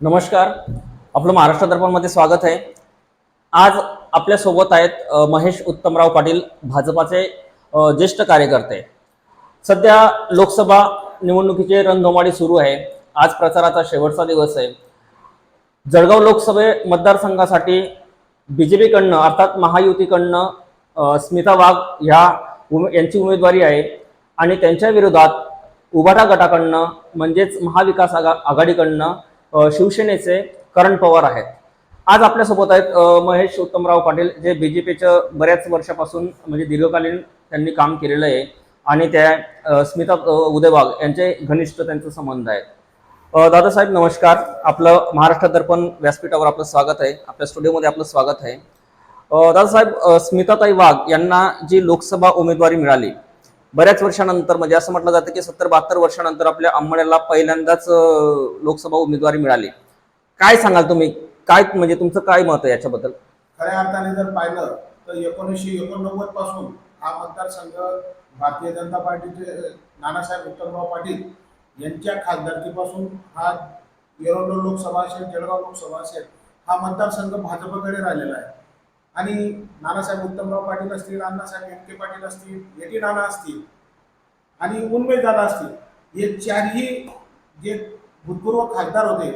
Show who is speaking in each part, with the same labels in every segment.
Speaker 1: नमस्कार. आपलं महाराष्ट्र दर्पणमध्ये स्वागत आहे. आज आपल्यासोबत आहेत महेश उत्तमराव पाटील भाजपाचे ज्येष्ठ कार्यकर्ते. सध्या लोकसभा निवडणुकीचे रणधुमाळी सुरू आहे. आज प्रचाराचा शेवटचा दिवस आहे. जळगाव लोकसभे मतदारसंघासाठी बी जे पीकडनं अर्थात महायुतीकडनं स्मिता वाघ ह्या उमे यांची उमेदवारी आहे. आणि त्यांच्या विरोधात उभाटा गटाकडनं म्हणजेच महाविकास आघा आघाडीकडनं शिवसेनेचे करण पवार आहेत. आज आपल्यासोबत आहेत महेश उत्तमराव पाटील जे बी जे पीच्या बऱ्याच वर्षापासून म्हणजे दीर्घकालीन त्यांनी काम केलेलं आहे आणि त्या स्मिता उदयबाग उदय वाघ यांचे घनिष्ठ त्यांचा संबंध आहेत दादासाहेब नमस्कार. आपलं महाराष्ट्र दर्पण व्यासपीठावर आपलं स्वागत आहे. आपल्या स्टुडिओमध्ये आपलं स्वागत आहे. दादासाहेब स्मिताताई वाघ यांना जी लोकसभा उमेदवारी मिळाली बऱ्याच वर्षानंतर म्हणजे असं म्हटलं जातं की सत्तर बहात्तर वर्षानंतर आपल्या अंमड्याला पहिल्यांदाच लोकसभा उमेदवारी मिळाली. काय सांगाल तुम्ही? काय म्हणजे तुमचं काय मत आहे याच्याबद्दल?
Speaker 2: खऱ्या अर्थाने जर पाहिलं तर एकोणीसशे एकोणनव्वदपासून हा मतदारसंघ भारतीय जनता पार्टीचे नानासाहेब उत्तमराव पाटील यांच्या खासदारकीपासून हा येरोडो लोकसभा असेल जळगाव लोकसभा असेल हा मतदारसंघ भाजपकडे राहिलेला आहे. आणि नानासाहेब उत्तमराव पाटील असतील अण्णासाहेब एम के पाटील असतील एटी नाना असतील आणि उन्मेष दादा असतील हे चारही जे भूतपूर्व खासदार होते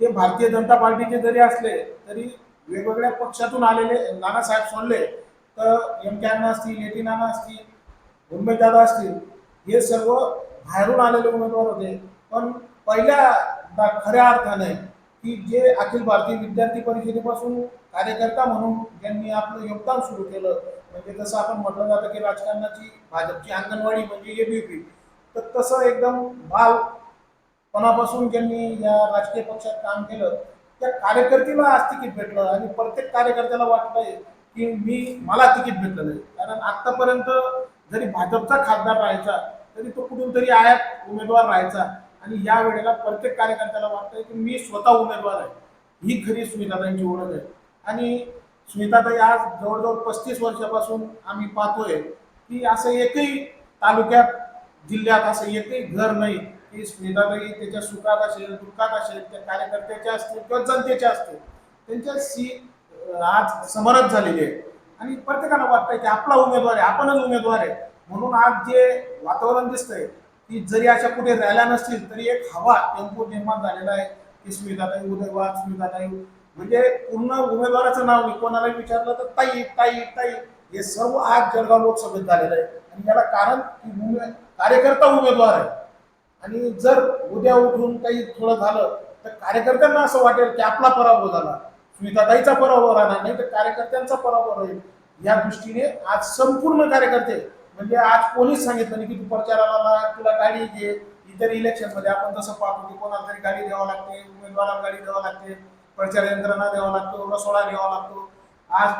Speaker 2: ते भारतीय जनता पार्टीचे जरी असले तरी वेगवेगळ्या पक्षातून आलेले नानासाहेब सोडले तर एम के अण्णा असतील एटी नाना असतील उन्मेष दादा असतील हे सर्व बाहेरून आलेले उमेदवार होते. पण पहिल्या खऱ्या अर्थाने की जे अखिल भारतीय विद्यार्थी परिषदेपासून कार्यकर्ता म्हणून ज्यांनी आपलं योगदान सुरू केलं म्हणजे जसं आपण म्हटलं जातं की राजकारणाची भाजपची अंगणवाडी म्हणजे एबीपी तर तसं एकदम बालपणापासून ज्यांनी या राजकीय पक्षात काम केलं त्या कार्यकर्त्याला आज तिकीट भेटलं आणि प्रत्येक कार्यकर्त्याला वाटलंय की मी मला तिकीट भेटलं नाही. कारण आतापर्यंत जरी भाजपचा खासदार राहायचा तरी तो कुठून तरी आयात उमेदवार राहायचा. आणि या वेळेला प्रत्येक कार्यकर्त्याला वाटतंय की मी स्वतः उमेदवार आहे. ही खरी स्मिताताईंची ओळख आहे. आणि स्मिताताई आज जवळजवळ पस्तीस वर्षापासून आम्ही पाहतोय की असं एकही तालुक्यात जिल्ह्यात असं एकही घर नाही की स्मिताताई त्याच्या सुखात असेल दुःखात असेल त्या कार्यकर्त्याच्या असतील किंवा जनतेच्या असतील त्यांच्याशी आज समरस झालेली आहे. आणि प्रत्येकाला वाटतंय की आपला उमेदवार आहे आपणच उमेदवार आहे. म्हणून आज जे वातावरण दिसतंय की जरी अशा कुठे रॅल्या नसतील तरी एक हवा टेम्पो निर्माण झालेला आहे. की स्मिताताई उदयवाद स्मिताताई म्हणजे पूर्ण उमेदवाराचं नाव मी कोणाला विचारलं तर ताई ताई ताई हे सर्व आज जळगाव लोकसभेत झालेलं आहे. आणि याला कारण की कार्यकर्ता उमेदवार आहे. आणि जर उद्या उठून काही थोडं झालं तर कार्यकर्त्यांना असं वाटेल की आपला पराभव झाला. स्मिताताईचा पराभव राहणार नाही तर कार्यकर्त्यांचा पराभव राहील. या दृष्टीने आज संपूर्ण कार्यकर्ते म्हणजे आज कोणीच सांगितलं नाही की तू प्रचाराला तुला गाडी घे. इतर इलेक्शनमध्ये आपण जसं पाहतो की कोणाला तरी गाडी द्यावं लागते उमेदवाराला गाडी द्यावं लागते प्रचार यंत्रणा द्यावा लागतो रसोडा घ्यावा लागतो. आज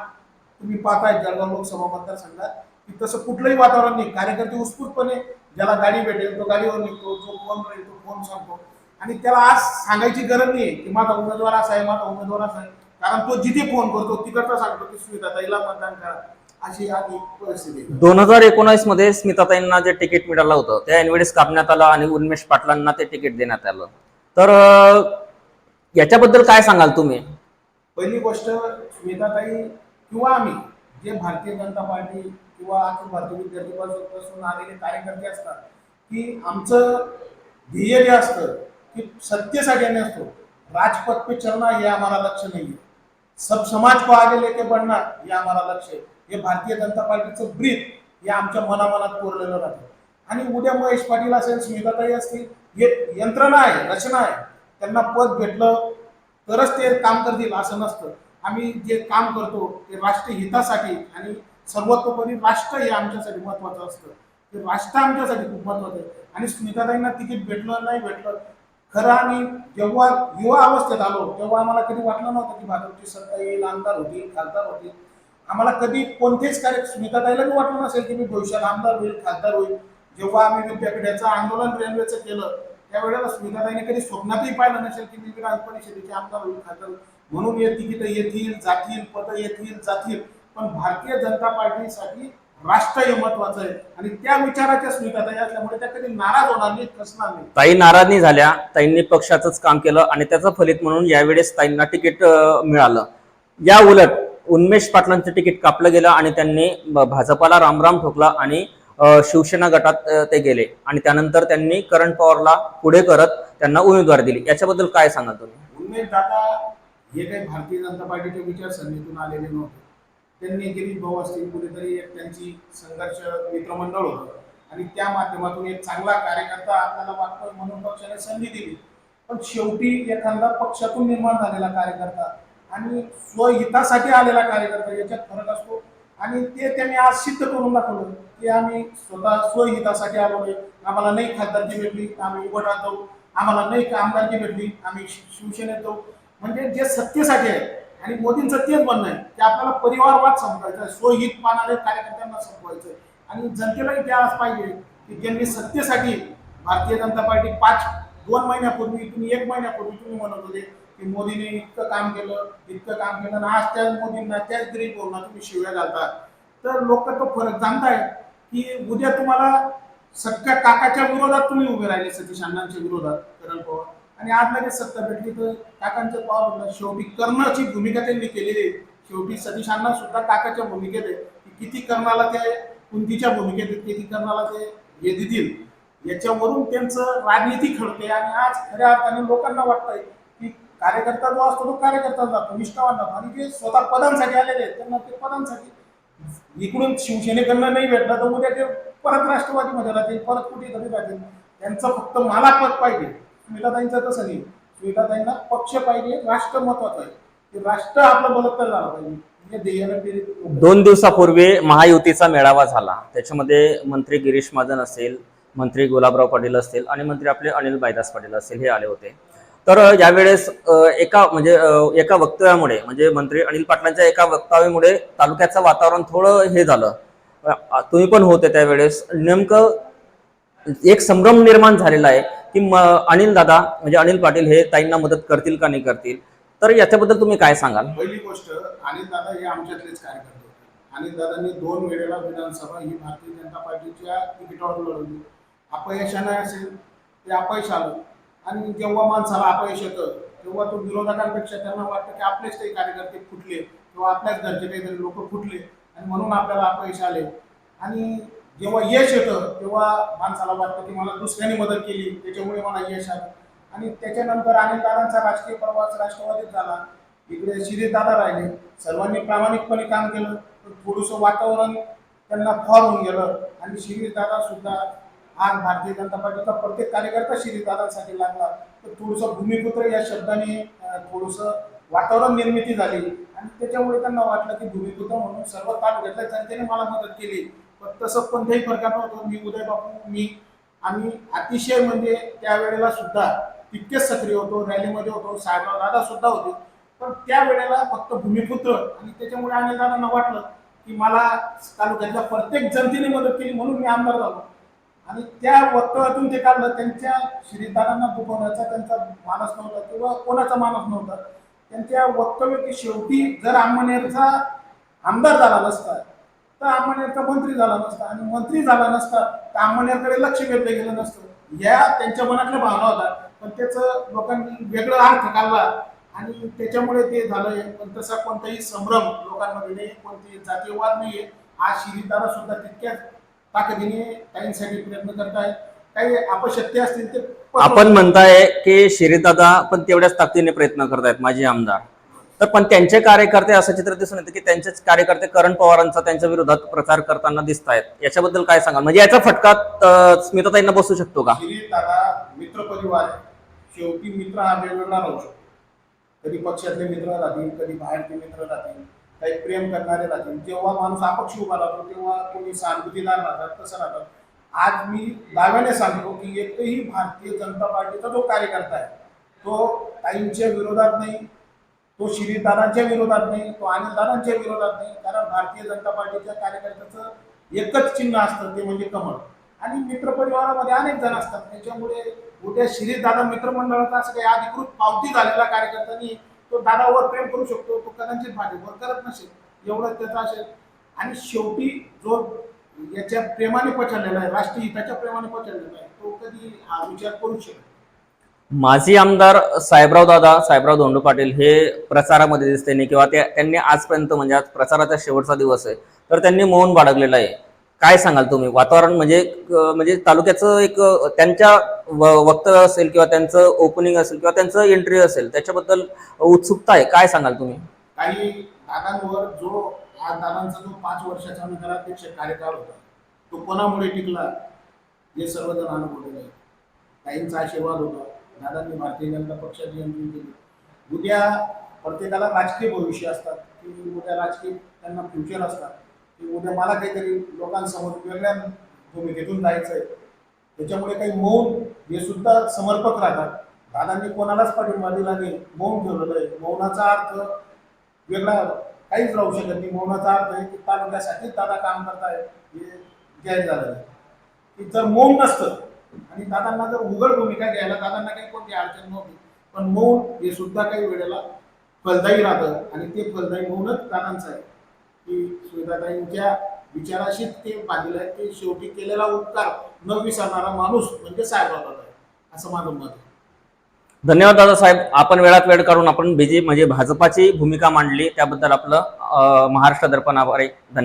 Speaker 2: तुम्ही पाहताय जळगाव लोकसभा मतदारसंघात की तसं कुठलंही वातावरण नाही. कार्यकर्ते उत्स्फूर्तपणे ज्याला गाडी भेटेल तो गाडीवर निघतो जो फोन राहील तो फोन सांगतो. आणि त्याला आज सांगायची गरज नाही की माझा उमेदवार असा आहे माझा उमेदवार असा आहे. कारण तो जिथे फोन करतो तिकडचा सांगतो की स्मिताताईला मतदान करा. अशी परिस्थिती.
Speaker 1: दोन हजार एकोणावीसमध्ये स्मिताताईंना जे तिकीट मिळालं होतं त्या एनवेळेस कापण्यात आलं आणि उन्मेष पाटलांना ते तिकीट देण्यात आलं. तर याच्याबद्दल काय सांगाल तुम्ही?
Speaker 2: पहिली गोष्ट स्मिताताई किंवा आम्ही जे भारतीय जनता पार्टी किंवा अखिल भारतीय विद्यार्थी परिषदेपासून आलेले कार्यकर्ते असतात की आमचं ध्येय जे असतं की सत्तेसाठी आम्ही असतो. राजपथ पे चलना हे आम्हाला लक्ष नाही सब समाज को आगे लेके बढ़ना हे आम्हाला लक्ष आहे. हे भारतीय जनता पार्टीचं ब्रीथ हे आमच्या मनामनात कोरलेलं राहतं. आणि उद्या महेश पाटील असेल स्मिताताई असतील हे यंत्रणा आहे रचना आहे. त्यांना पद भेटलं तरच ते काम करतील असं नसतं. आम्ही जे काम करतो ते राष्ट्रीय हितासाठी आणि सर्वतोपरी राष्ट्र हे आमच्यासाठी महत्त्वाचं असतं. ते राष्ट्र आमच्यासाठी खूप महत्त्वाचं आहे. आणि स्मिताताईंना तिकीट भेटलं नाही भेटलं खरं आम्ही जेव्हा युवा अवस्थेत आलो तेव्हा आम्हाला कधी वाटलं नव्हतं की भाजपची सत्ता येईल आमदार होतील खासदार होतील. आम्हाला कधी कोणतेच कार्य स्मिताताईला बी वाटलं नसेल की मी भविष्यात आमदार होईल खासदार होईल. जेव्हा आम्ही विद्यापीठाचं आंदोलन रेल्वेचं केलं त्यावेळेला स्मिताताईने कधी स्वप्नातही पाहिलं नसेल की मी विधान परिषदेचे आमदार होईल खासदार म्हणून हे तिकीटं येतील जातील पद येतील जातील. पण भारतीय जनता पार्टीसाठी राष्ट्र हे महत्वाचं आहे. आणि त्या विचाराच्या स्वीकारता असल्यामुळे त्या कधी नाराज होणार नाही कसणार नाही
Speaker 1: ताई नाराज नाही झाल्या ताईंनी पक्षाचंच काम केलं आणि त्याचं फलित म्हणून यावेळेस ताईंना तिकीट मिळालं. या उलट उन्मेष पाटलांचं तिकीट कापलं गेलं आणि त्यांनी भाजपाला रामराम ठोकला आणि शिवसेना गटात ते गेले. आणि त्यानंतर त्यांनी करण पवारला पुढे करत त्यांना उमेदवार दिली. याच्याबद्दल काय सांगाल तुम्ही?
Speaker 2: उमेश दादा हे काही भारतीय जनता पार्टीच्या विचारसरणीतून आलेले नव्हते. त्यांनी गिरीश भाऊ असतील कुठेतरी एक त्यांची संघर्ष मित्रमंडळ होतं. आणि त्या माध्यमातून एक चांगला कार्यकर्ता आपल्याला वाटतोय म्हणून पक्षाने संधी दिली. पण शेवटी एखादा पक्षातून निर्माण झालेला कार्यकर्ता आणि स्वहितासाठी आलेला कार्यकर्ता याच्यात फरक असतो. आणि ते त्यांनी आज सिद्ध करून दाखवलं की आम्ही स्वतः स्वहितासाठी आलो आहे. आम्हाला नाही खासदारकी भेटली आम्ही उभं जाऊ आम्हाला नाही आमदारकी भेटली आम्ही शि- शिवसेनेत जाऊ म्हणजे जे सत्तेसाठी आहे आणि मोदींचं तेच म्हणणं आहे की आपल्याला परिवारवाद संपवायचा आहे स्वहित मानणारे कार्यकर्त्यांना संपवायचं आहे. आणि जनतेलाही त्यालाच पाहिजे की ज्यांनी सत्तेसाठी भारतीय जनता पार्टी पाच दोन महिन्यापूर्वी तुम्ही एक महिन्यापूर्वी तुम्ही म्हणत होते की मोदीने इतकं काम केलं इतकं काम केलं आणि आज त्या मोदींना त्याच गरीब भावना तुम्ही शिव्या घालतात. तर लोक तो फरक जाणताय की उद्या तुम्हाला सख्या काकाच्या विरोधात तुम्ही उभे राहिले सतीश अण्णांच्या विरोधात करण पवार. आणि आज लगेच सत्ता भेटली तर काकांचं पवार शेवटी कर्णाची भूमिका त्यांनी केलेली आहे. शेवटी सतीश अण्णा सुद्धा काकाच्या भूमिकेत आहे की किती कर्णाला ते कुंतीच्या भूमिकेत आहेत, किती कर्णाला ते हे देतील. याच्यावरून त्यांचं राजनीती खळते आणि आज खऱ्या अर्थाने लोकांना वाटतंय कार्यकर्ता जो असतो तो कार्यकर्ता जातो निष्ठावान जातो. आणि जे स्वतः पदांसाठी आलेले आहेत. त्यांना ते पदांसाठी इकडून शिवसेनेकडनं नाही भेटलं तर उद्या ते परत राष्ट्रवादीमध्ये राहतील परत कुठे तरी राहतील. त्यांचं फक्त मला पद पाहिजे. स्मिताताईंचं तसं नाही. स्मिताताईंना पक्ष पाहिजे राष्ट्र महत्वाचं आहे. ते राष्ट्र आपलं बलत्तर झालं पाहिजे
Speaker 1: दोन दिवसापूर्वी महायुतीचा मेळावा झाला. त्याच्यामध्ये मंत्री गिरीश महाजन असेल मंत्री गुलाबराव पाटील असतील आणि मंत्री आपले अनिल बायदास पाटील असतील हे आले होते. तर यावेळेस एका म्हणजे एका वक्तव्यामुळे म्हणजे मंत्री अनिल पाटलांच्या एका वक्तव्यामुळे तालुक्याचं वातावरण थोडं हे झालं. तुम्ही पण होते त्यावेळेस. नेमकं एक संभ्रम निर्माण झालेला आहे की म अनिल दादा म्हणजे अनिल पाटील हे ताईंना मदत करतील का नाही करतील? तर याच्याबद्दल तुम्ही काय सांगाल?
Speaker 2: पहिली गोष्ट अनिल दादा हे आमच्यातलेच कार्यकर्ते होते. अनिल दादांनी दोन वेळेला विधानसभा ही भारतीय जनता पार्टीच्या तिकिटावर लढवली. अपयशाने असेल ते अपयश आलं. आणि जेव्हा माणसाला अपयश येतं तेव्हा तो विरोधकांपेक्षा त्यांना वाटतं की आपलेच काही कार्यकर्ते फुटले किंवा आपल्याच घरचे काहीतरी लोक फुटले आणि म्हणून आपल्याला अपयश आले. आणि जेव्हा यश येतं तेव्हा माणसाला वाटतं की मला दुसऱ्याने मदत केली त्याच्यामुळे मला यश आलं. आणि त्याच्यानंतर अनिल राजकीय प्रवास राष्ट्रवादीत झाला. इकडे शिरीष दादा राहिले. सर्वांनी प्रामाणिकपणे काम केलं. थोडंसं वातावरण त्यांना फॉर होऊन गेलं. आणि शिरीष दादा सुद्धा आज भारतीय जनता पार्टीचा प्रत्येक कार्यकर्ता श्रीदादांसाठी लागला. तर थोडंसं भूमिपुत्र या शब्दाने थोडंसं वातावरण निर्मिती झाली. आणि त्याच्यामुळे त्यांना वाटलं की भूमिपुत्र म्हणून सर्व तालुक्यातल्या जनतेने मला मदत केली. पण तसं कोणत्याही प्रकार नव्हतं. मी उदय बापू मी आम्ही अतिशय म्हणजे त्यावेळेला सुद्धा तितकेच सक्रिय होतो. रॅलीमध्ये होतो. साहेबराव दादा सुद्धा होते. पण त्यावेळेला फक्त भूमिपुत्र आणि त्याच्यामुळे अनिल दादांना वाटलं की मला तालुक्यातल्या प्रत्येक जनतेने मदत केली म्हणून मी आमदार झालो. आणि त्या वक्तव्यातून ते काढलं त्यांच्या श्रीदारांना दुखवण्याचा त्यांचा मानस नव्हता किंवा कोणाचा मानस नव्हता. त्यांच्या वक्तव्य की शेवटी जर अंमनेरचा आमदार झाला नसता तर अंमनेरचा मंत्री झाला नसता आणि मंत्री झाला नसता तर अंमनेरकडे लक्ष वेधलं गेलं नसतं. या त्यांच्या मनातल्या भावना होता पण त्याचं लोकांनी वेगळं अर्थ काढला आणि त्याच्यामुळे ते झालंय. पण तसा कोणताही संभ्रम लोकांमध्ये नाही कोणते जातीयवाद नाही आज शिरीदारा सुद्धा तितक्याच ताकदीने काहींसाठी प्रयत्न करतायत काही अपशक्ती असतील ते
Speaker 1: आपण म्हणताय की शिरीदादा पण तेवढ्याच ताकदीने प्रयत्न करतायत माझे आमदार. तर पण त्यांचे कार्यकर्ते असं चित्र दिसून येतं की त्यांचेच कार्यकर्ते करण पवारांचा त्यांच्या विरोधात प्रचार करताना दिसत आहेत याच्याबद्दल काय सांगाल? म्हणजे याचा फटका स्मिताताईंना बसू शकतो का?
Speaker 2: मित्र परिवार शेवटी मित्र हा वेगवेगळा राहू शकतो कधी पक्षातले मित्र राहतील कधी बाहेरचे मित्र राहतील. काही प्रेम करणारे राहतील जेव्हा माणूस अपक्ष उभा राहतो तेव्हा कोणी सहानुभूतीदार राहतात तसं राहतात. आज मी दाव्याने सांगतो की एकही भारतीय जनता पार्टीचा जो कार्यकर्ता आहे तो ताईंच्या विरोधात नाही तो शिरीदारांच्या विरोधात नाही तो अनिलदारांच्या विरोधात नाही कारण भारतीय जनता पार्टीच्या कार्यकर्त्याचं एकच चिन्ह असतं ते म्हणजे कमळ. आणि मित्रपरिवारामध्ये अनेक जण असतात त्याच्यामुळे उद्या शिरीष मित्रमंडळाचा असं काही अधिकृत पावती झालेला कार्यकर्त्यांनी तो दादावर प्रेम करू शकतो तो कदाचित भाजपवर करत नसेल एवढं त्याचा असेल. आणि शेवटी जो याच्या प्रेमाने पचडलेला आहे राष्ट्रीय हिताच्या प्रेमाने पचडलेला आहे तो कधी हा विचार करू शकतो
Speaker 1: माजी आमदार साहेबराव दादा साहेबराव धोंडू पाटील हे प्रचारामध्ये दिसते नाही किंवा त्यांनी आजपर्यंत म्हणजे आज प्रचाराचा शेवटचा दिवस आहे. तर त्यांनी मौन बाळगलेलं आहे. काय सांगाल तुम्ही? वातावरण म्हणजे म्हणजे तालुक्याचं एक त्यांच्या व- वक्तव्य असेल किंवा त्यांचं ओपनिंग असेल किंवा त्यांचं एंट्री असेल त्याच्याबद्दल उत्सुकता आहे. काय सांगाल तुम्ही?
Speaker 2: काही दादांवर जो आज दादांचा जो पाच वर्षाचा नगराध्यक्ष कार्यकाळ होता तो कोणामुळे टिकला? हे सर्वजण अनुभवलेलं आहे काहींचा आशीर्वाद होता. दादांनी भारतीय जनता पक्षाची एंट्री केली. उद्या प्रत्येकाला राजकीय भविष्य असतात. की उद्या राजकीय त्यांना फ्युचर असतात. की उद्या मला काहीतरी लोकांसमोर वेगळ्या भूमिकेतून जायचं आहे त्याच्यामुळे काही मौन हे सुद्धा समर्पक राहतात. दादांनी कोणालाच पाठिंबा दिला नाही. मौन ठेवलेलं आहे. मौनाचा अर्थ वेगळा काहीच राहू शकत नाही. मौनाचा अर्थ आहे की तालुक्यासाठीच दादा काम करताय हे जाहीर झालेलं आहे. की जर मौन नसतं आणि दादांना जर उघड भूमिका घ्यायला दादांना काही कोणती अडचण नव्हती पण मौन हे सुद्धा काही वेळेला फलदायी राहतं आणि ते फलदायी मौनच दादांचं आहे. की सुविधाताईंच्या विचाराशी ते बांधलेलं आहे. की शेवटी केलेला उपकार न विसरणारा माणूस म्हणजे साहेबराव दादा आहे असं माझं मत आहे
Speaker 1: धन्यवाद दादासाहेब आपण वेळात वेळ काढून आपण बीजे म्हणजे भाजपाची भूमिका मांडली. त्याबद्दल आपलं महाराष्ट्र दर्पण आभारी धन्यवाद.